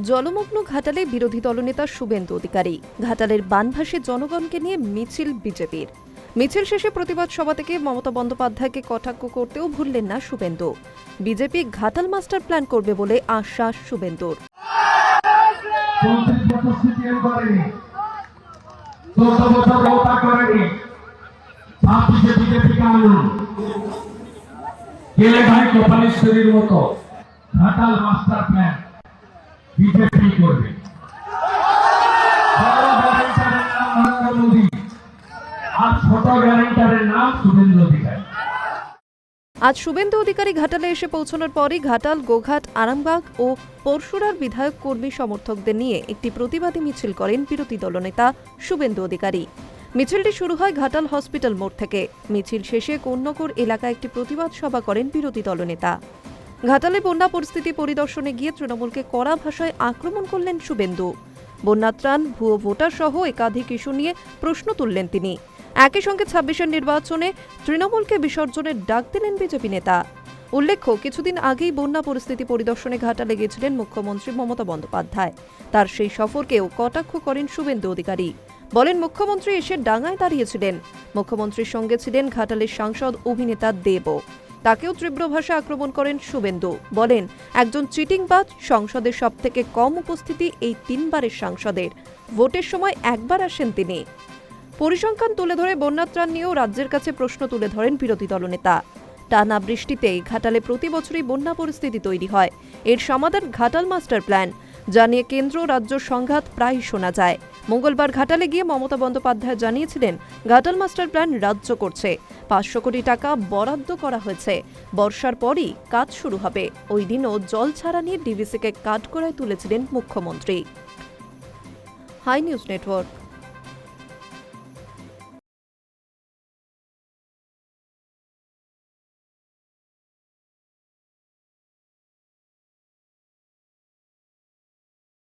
জলমগ্ন ঘাটালে বিরোধী দলনেতা শুভেন্দু অধিকারী। ঘাটালের বানভাসী জনগণকে নিয়ে মিছিল বিজেপির। মিছিল শেষে প্রতিবাদ সভা থেকে মমতা বন্দ্যোপাধ্যায়কে কটাক্ষ করতেও ভুললেন না Suvendu. BJP Ghatal master plan করবে বলে আশ্বাস শুভেন্দুর। Ghatal master plan. বিজেপি করবে। আজ শুভেন্দু অধিকারী ঘাটালে এসে পৌঁছানোর পরই ঘাটাল, গোঘাট, আরামবাগ ও পরশুরার বিধায়ক কর্মী সমর্থকদের নিয়ে একটি প্রতিবাদী মিছিল করেন বিরোধী দলনেতা শুভেন্দু অধিকারী। মিছিলটি শুরু হয় ঘাটাল হসপিটাল মোড় থেকে। মিছিল শেষে কন্যকর এলাকায় একটি প্রতিবাদ সভা করেন বিরোধী দলনেতা। ঘাটালে বন্যা পরিস্থিতি পরিদর্শনে গিয়ে তৃণমূলকে কড়া ভাষায় আক্রমণ করলেন শুভেন্দু। বন্যাত্রাণ ভুয়ো ভোটার সহ একাধিক ইস্যু নিয়ে প্রশ্ন তুললেন তিনি। একই সঙ্গে ছাব্বিশের নির্বাচনে তৃণমূলকে বিসর্জনের ডাক দিলেন বিজেপি নেতা। উল্লেখ্য, কিছুদিন আগেই বন্যা পরিস্থিতি পরিদর্শনে ঘাটালে গিয়েছিলেন মুখ্যমন্ত্রী মমতা বন্দ্যোপাধ্যায়। তার সেই সফরকেও কটাক্ষ করেন শুভেন্দু অধিকারী। বলেন, মুখ্যমন্ত্রী এসে ডাঙায় দাঁড়িয়েছিলেন। মুখ্যমন্ত্রীর সঙ্গে ছিলেন ঘাটালের সাংসদ অভিনেতা দেবও তাকেও তীব্র ভাষা আক্রমণ করেন শুভেন্দু। বলেন, একজন চিটিংবাজ, সংসদের সব থেকে কম উপস্থিতি এই তিনবারের সাংসদের। ভোটের সময় একবার আসেন তিনি। পরিসংখ্যান তুলে ধরে বন্যাত্রাণ নিয়েও রাজ্যের কাছে প্রশ্ন তুলে ধরেন বিরোধী দলনেতা। টানা বৃষ্টিতে ঘাটালে প্রতি বছরই বন্যা পরিস্থিতি তৈরি হয়। এর সমাধান ঘাটাল মাস্টার প্ল্যান, যা নিয়ে কেন্দ্র রাজ্য সংঘাত প্রায় শোনা যায়। মঙ্গলবার ঘাটালে গিয়ে মমতা বন্দ্যোপাধ্যায় জানিয়েছিলেন, ঘাটাল মাস্টার প্ল্যান রাজ্য করছে। পাঁচশো কোটি টাকা বরাদ্দ করা হয়েছে। বর্ষার পরই কাজ শুরু হবে। ওই দিনও জল ছাড়া নিয়ে ডিভিসিকে করায় তুলেছিলেন মুখ্যমন্ত্রী। High news network.